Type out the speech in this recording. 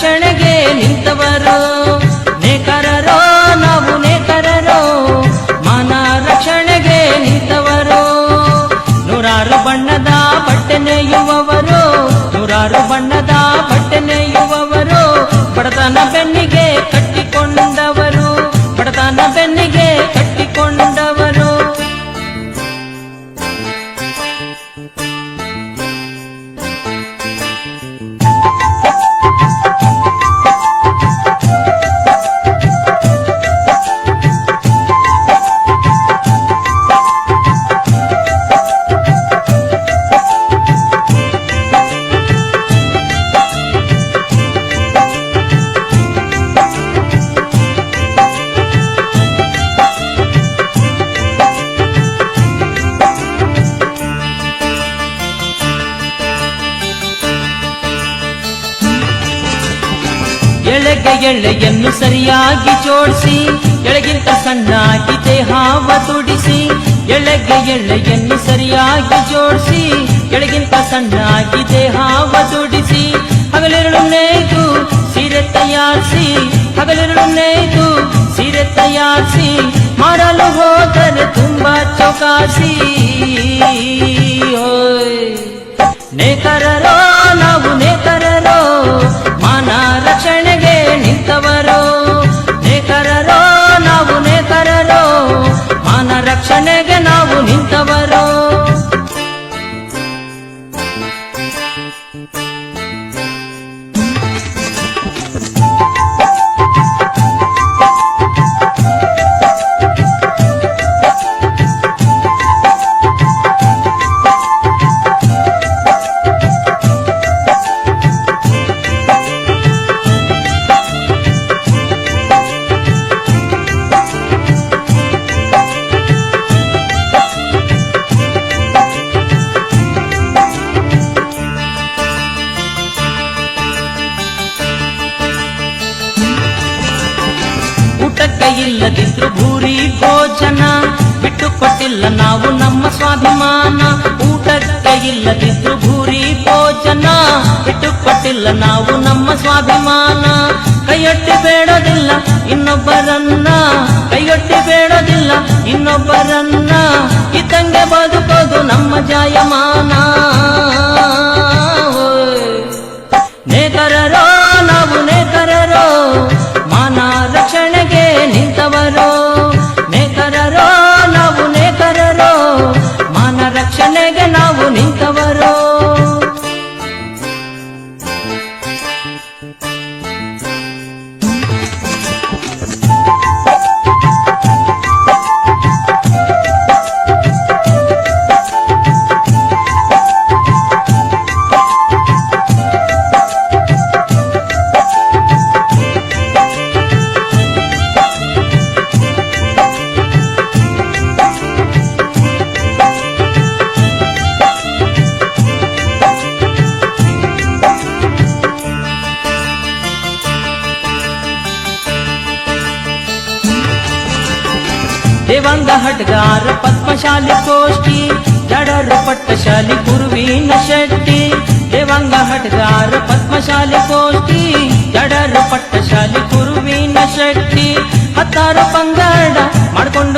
Your name. ಎಳೆಗೆ ಎಳೆಯನ್ನು ಸರಿಯಾಗಿ ಜೋಡಿಸಿ ಕೆಳಗಿಂತ ಸಣ್ಣಾಗಿ ದೇಹಾವ ತುಡಿಸಿ, ಎಳೆಗೆ ಎಳೆಯನ್ನು ಸರಿಯಾಗಿ ಜೋಡಿಸಿ ಕೆಳಗಿಂತ ಸಣ್ಣಾಗಿ ದೇಹಾವ ತುಡಿಸಿ, ಹಗಲಿರುಳು ನೇಯ್ದು ಸೀರೆ ತಯಾರಿಸಿ, ಹಗಲಿರುಳು ನೇಯ್ದು ಸೀರೆ ತಯಾರಿಸಿ, ಮಾಡಲು ಹೋದರೆ ತುಂಬಾ ಚೌಕಾಸಿ. ನೇಕರರೋ ಊಟಕ್ಕೆ ಇಲ್ಲದಿದ್ರು ಭೂರಿ ಭೋಜನ ಬಿಟ್ಟು ಕೊಟ್ಟಿಲ್ಲ ನಾವು ನಮ್ಮ ಸ್ವಾಭಿಮಾನ. ಊಟಕ್ಕೆ ಇಲ್ಲದಿದ್ರು ಭೂರಿ ಭೋಜನ ಬಿಟ್ಟು ಕೊಟ್ಟಿಲ್ಲ ನಾವು ನಮ್ಮ ಸ್ವಾಭಿಮಾನ. ಕೈಯೊಟ್ಟಿ ಬೇಡೋದಿಲ್ಲ ಇನ್ನೊಬ್ಬರನ್ನ. ಕೈಯೊಟ್ಟಿ ಬೇಡೋದಿಲ್ಲ ಇನ್ನೊಬ್ಬರನ್ನ. ಇದ್ದಂಗೆ ಬದುಕೋದು ನಮ್ಮ ಜಾಯಮಾನ. Música ದೇವಾಂಗ ಹಡ್ಗಾರ ಪದ್ಮಶಾಲಿ ಗೋಷ್ಠಿ ಜಡರು ಪಟ್ಟಶಾಲಿ ಗುರುವಿನ ಶೆಟ್ಟಿ ದೇವಾಂಗ ಹಡ್ಗಾರ ಪದ್ಮಶಾಲಿ ಗೋಷ್ಠಿ ಜಡರು ಪಟ್ಟಶಾಲಿ ಗುರುವಿನ ಶೆಟ್ಟಿ ಹತ್ತಾರು ಪಂಗಡ ಮಾಡ್ಕೊಂಡು